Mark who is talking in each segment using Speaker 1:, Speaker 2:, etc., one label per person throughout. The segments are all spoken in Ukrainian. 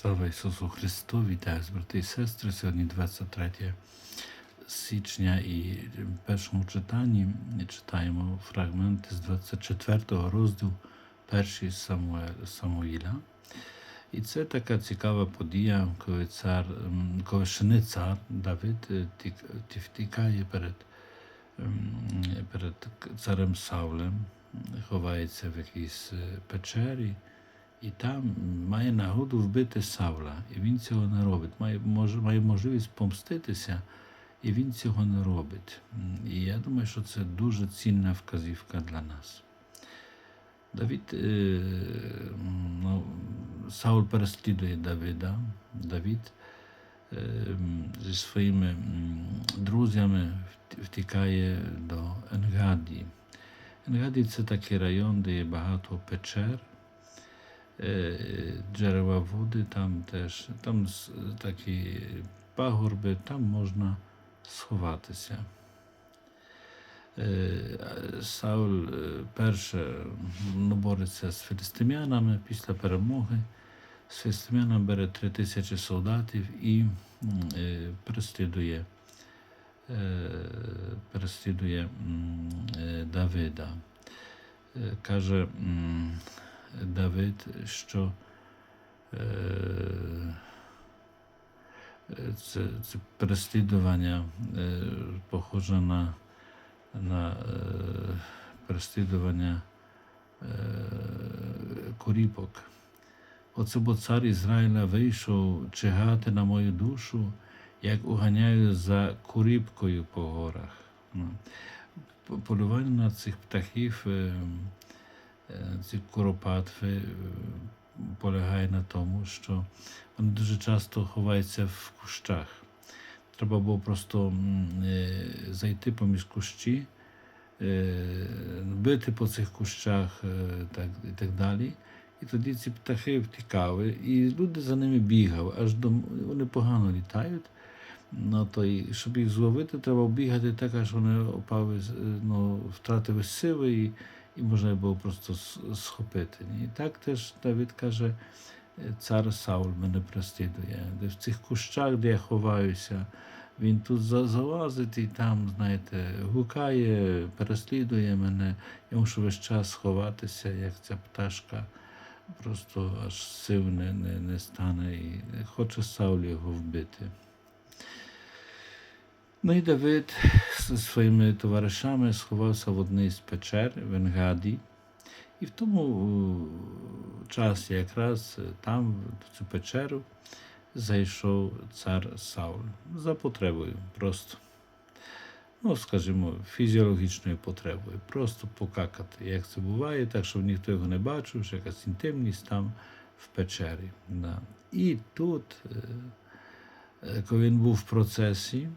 Speaker 1: Слава Ісусу Христу! Вітаю з брати і сестри. Сьогодні 23 січня і в першому читанні читаємо фрагменти з 24 розділу першої Самуїля. І це така цікава подія, коли цар, коли ще не цар Давид е, тік- ті- втікає перед, перед царем Савлем, ховається в якійсь е, печері. І там має нагоду вбити Савла, і він цього не робить. Має, може, має можливість помститися, і він цього не робить. І я думаю, що це дуже цінна вказівка для нас. Давід, е, ну, Саул переслідує Давида. Давід е, зі своїми друзями втікає до Енгаді. Енгаді це такий район, де є багато печер джерела води, там теж там такі пагорби, там можна сховатися. Е, Саул е, перше ну, бореться з філістимянами після перемоги. З філістимянами бере три тисячі солдатів і е, переслідує, е, переслідує е, Давида. Е, Каже, Давид, що е, це, це переслідування е, похоже на, на е, переслідування куріпок. Оце бо цар Ізраїля вийшов чигати на мою душу, як уганяю за куріпкою по горах. Ну, Полювання на цих птахів. Ці куропатви е, полягає на тому, що вони дуже часто ховаються в кущах. Треба було просто е, зайти поміж кущі, е, бити по цих кущах так, і так далі. І тоді ці птахи втікали, і люди за ними бігали, аж до вони погано літають. Ну, то і щоб їх зловити, треба бігати так, аж вони опали, ну, втратили сили і можна було просто схопити. І так теж Давид каже, е, цар Саул мене переслідує. Де в цих кущах, де я ховаюся, він тут залазить і там, знаєте, гукає, переслідує мене. Я мушу весь час сховатися, як ця пташка. Просто аж сил не, не, не стане і хоче Саул його вбити. Ну і Давид зі своїми товаришами сховався в одній з печер в Енгаді. І в тому е, часі якраз е, там, в цю печеру, зайшов цар Саул за потребою просто. Ну, скажімо, фізіологічною потребою, просто покакати, як це буває, так щоб ніхто його не бачив, що якась інтимність там в печері. Да. І тут, е, коли він був в процесі,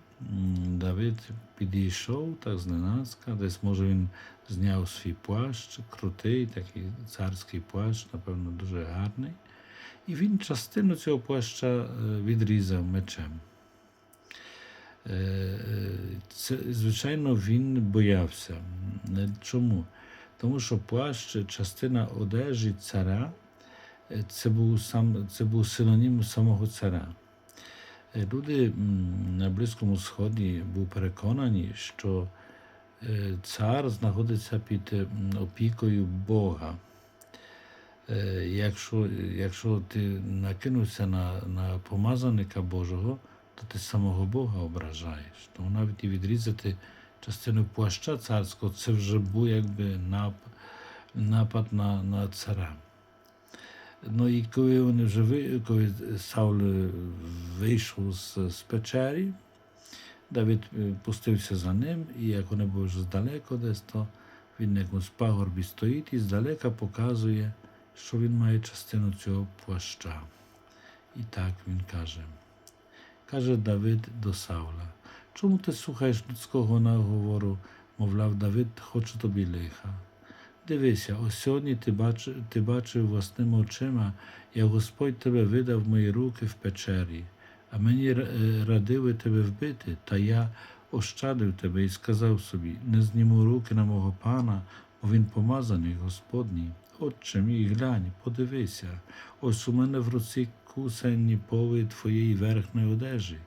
Speaker 1: Давид підійшов так зненацька, десь може він зняв свій плащ, крутий, такий царський плащ, напевно, дуже гарний. І він частину цього плаща е, відрізав мечем. Е, е, Це, звичайно, він боявся. Чому? Тому що плащ, частина одежі царя, це був, сам, це був синонім самого царя. Люди на Близькому Сході були переконані, що цар знаходиться під опікою Бога. Якщо, якщо ти накинувся на, на помазаника Божого, то ти самого Бога ображаєш. Тому навіть і відрізати частину плаща царського, це вже був якби нап, напад на, на царя. Ну і коли вони вже ви, коли Саул вийшов з, з печері, Давид е, пустився за ним, і як вони були вже здалеко десь, то він на якомусь пагорбі стоїть і здалека показує, що він має частину цього плаща. І так він каже. Каже Давид до Саула, чому ти слухаєш людського наговору, мовляв, Давид, хочу тобі лиха. Дивися, ось сьогодні ти бачив, ти бачив власними очима, як Господь тебе видав мої руки в печері, а мені е, радили тебе вбити, та я ощадив тебе і сказав собі, не зніму руки на мого пана, бо він помазаний Господній. Отче мій, глянь, подивися, ось у мене в руці кусені пови твоєї верхньої одежі.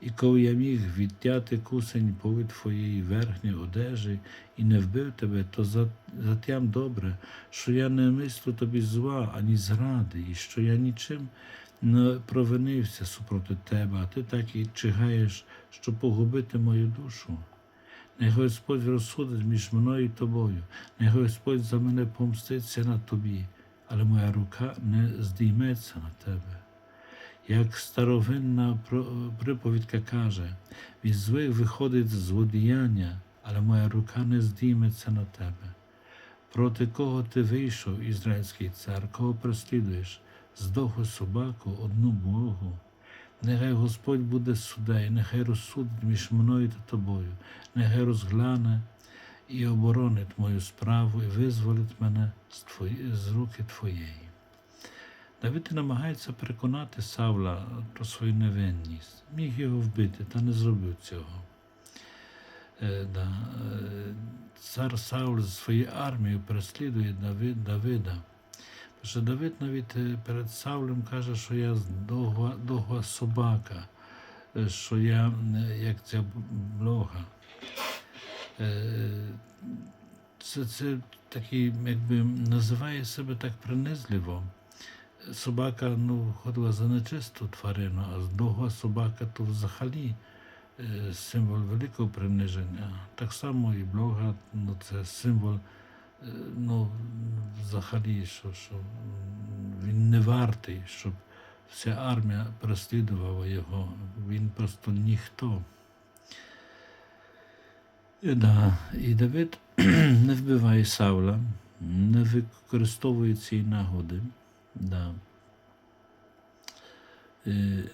Speaker 1: І коли я міг відтяти кусень пови твоєї верхньої одежі і не вбив тебе, то затям добре, що я не мислю тобі зла, ані зради, і що я нічим не провинився супроти тебе, а ти так і чигаєш, щоб погубити мою душу. Нехай Господь розсудить між мною і тобою, нехай Господь за мене помститься на тобі, але моя рука не здійметься на тебе. Як старовинна приповідка каже, від злих виходить злодіяння, але моя рука не здійметься на тебе. Проти кого ти вийшов, ізраїльський цар, кого переслідуєш, здоху собаку, одну Богу. Нехай Господь буде суддею, нехай розсудить між мною та тобою, нехай розгляне і оборонить мою справу і визволить мене з руки твоєї. Давид намагається переконати Савла про свою невинність. Міг його вбити, та не зробив цього. Е, е, Цар Саул зі своєю армією переслідує Давид, Давида. Що Давид навіть е, перед Савлем каже, що я довга, довга собака, що я як ця блога. Це, це такий, якби називає себе так принизливо. Собака ну, ходила за нечисту тварину, а довга собака то взагалі е, символ великого приниження. Так само і блога, ну, це символ, е, ну, взагалі, що, що він не вартий, щоб вся армія переслідувала його. Він просто ніхто. І, да, і Давид не вбиває Савла, не використовує цієї нагоди. Да. Е,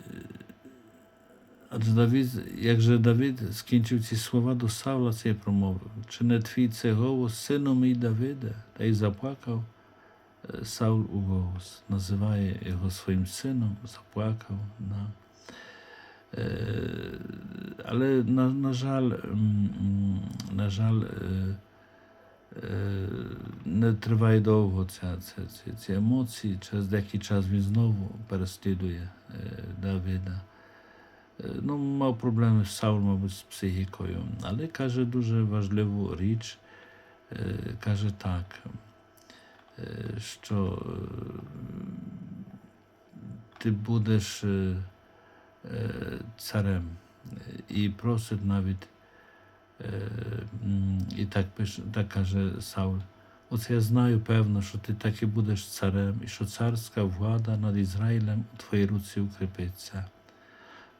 Speaker 1: Адже Давид, як же Давид скінчив ці слова до Савла, цей промовив, чи не твій це голос, сину мій Давиде, та й заплакав е, Саул у голос, називає його своїм сином, заплакав. Да. Е, Але, на, на жаль, на жаль, не триває довго ця, ця, ці, ці емоції. Через деякий час він знову переслідує е, Давида. Е, Ну, мав проблеми з Саул, мабуть, з психікою, але каже дуже важливу річ. Е, Каже так, е, що е, ти будеш е, е, царем. І просить навіть, е, і так, пише, так каже Саул. Оце я знаю певно, що ти так і будеш царем, і що царська влада над Ізраїлем у твоїй руці укріпиться.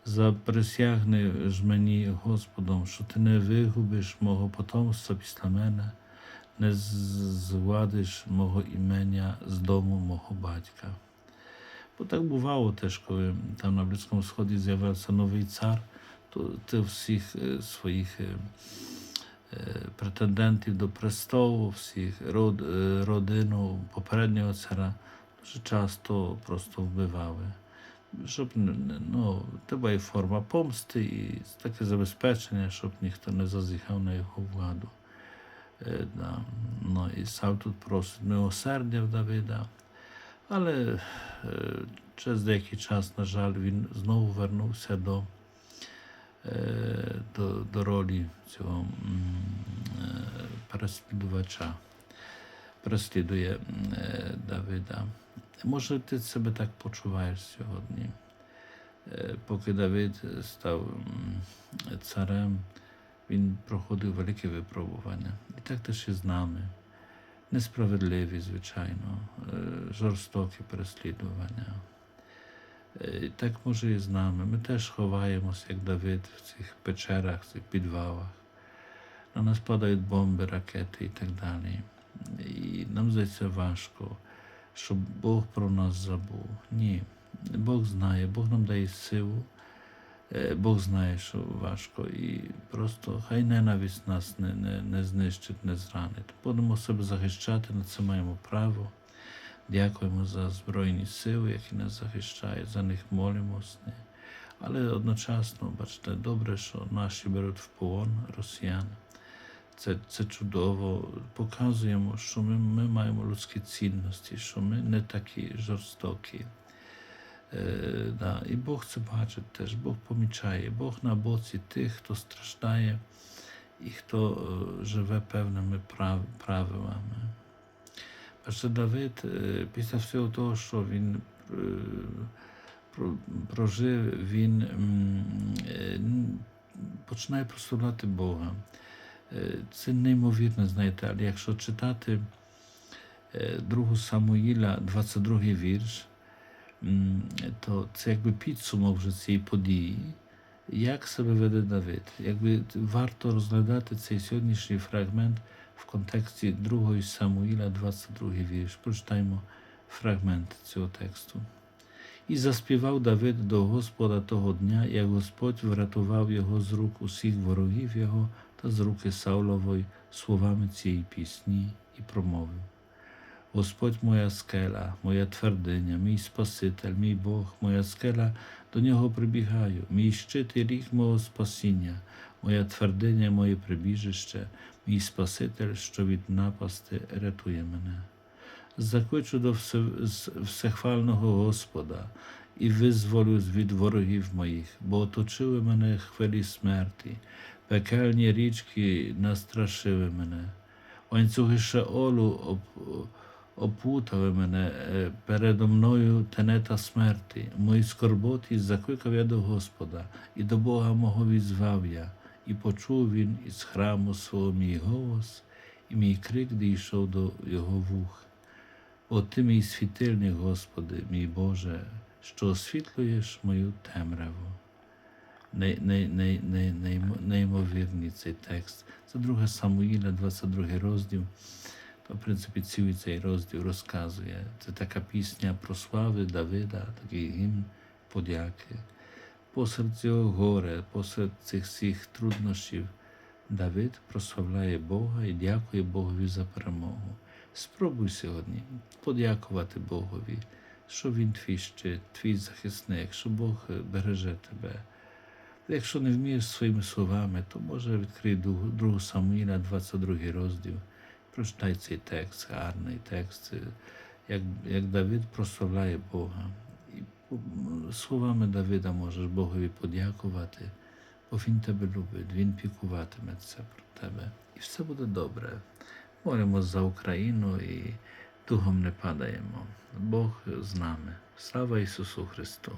Speaker 1: Заприсягни ж мені Господом, що ти не вигубиш мого потомства після мене, не звадиш мого імення з дому мого батька. Бо так бувало теж, коли там на Близькому Сході з'явився новий цар, ти всіх е, своїх е, е, претендентів до престолу, всіх род, родину попереднього цара дуже часто просто вбивали. Щоб ну, тебе і форма помсти, і таке забезпечення, щоб ніхто не зазіхав на його владу. Ну, і сам тут просить милосердя в Давида. Але через деякий час, на жаль, він знову вернувся до, до, до ролі цього е, переслідувача. Переслідує е, Давида. Може, ти себе так почуваєш сьогодні? Е, Поки Давид став царем, він проходив велике випробування. І так теж і з нами несправедливі, звичайно, е, жорстокі переслідування. Е, так може і з нами. Ми теж ховаємося, як Давид, в цих печерах, в цих підвалах. На нас падають бомби, ракети і так далі. І нам здається важко, щоб Бог про нас забув. Ні. Бог знає, Бог нам дає силу. Е, Бог знає, що важко, і просто хай ненависть нас не, не, не знищить, не зранить. Будемо себе захищати, на це маємо право. Дякуємо за Збройні сили, які нас захищають, за них молимось. Але одночасно, бачите, добре, що наші беруть в полон росіян. Це, це чудово. Показуємо, що ми, ми маємо людські цінності, що ми не такі жорстокі. Е, да. І Бог це бачить теж, Бог помічає, Бог на боці тих, хто страждає і хто е, живе певними прав, правилами. Бачите, Давид, е, після всього того, що він е, прожив, він е, починає прославляти Бога. Це неймовірно, знаєте, але якщо читати 2 Самуїля, 22 вірш, то це якби підсумок вже цієї події. Як себе веде Давид? Якби варто розглядати цей сьогоднішній фрагмент в контексті 2 Самуїля, 22 вірш. Прочитаємо фрагмент цього тексту. І заспівав Давид до Господа того дня, як Господь врятував його з рук усіх ворогів його та з руки Саулової словами цієї пісні, і промовив. Господь моя скеля, моя твердиня, мій Спаситель, мій Бог, моя скеля, до нього прибігаю, мій щит і ріг мого спасіння, моя твердиня, моє прибіжище, мій Спаситель, що від напасти рятує мене. Закличу до всехвального Господа і визволю від ворогів моїх, бо оточили мене хвилі смерті, пекельні річки настрашили мене. Ланцюги Шеолу оп- опутали мене е, передо мною тенета смерти. В моїй скорботі закликав я до Господа, і до Бога мого візвав я, і почув він із храму свого мій голос, і мій крик дійшов до його вух. О ти мій світильник, Господи, мій Боже, що освітлюєш мою темряву. Ней- ней- ней- ней- неймо- Неймовірний цей текст. Це 2 Самуїля, 22 розділ. В принципі, цілий цей розділ розказує. Це така пісня про слави Давида, такий гімн подяки. Посеред цього горя, посеред цих всіх труднощів, Давид прославляє Бога і дякує Богові за перемогу. Спробуй сьогодні подякувати Богові, що Він твій щит, твій захисник, що Бог е, береже тебе. Якщо не вмієш своїми словами, то може відкрий 2 Самуїля, 22 розділ. Прочитай цей текст, гарний текст, е, як, як Давид прославляє Бога. Словами Давида можеш Богові подякувати, бо Він тебе любить, Він пікуватиметься про тебе. І все буде добре. Молимо за Україну і духом не падаємо. Бог з нами. Слава Ісусу Христу!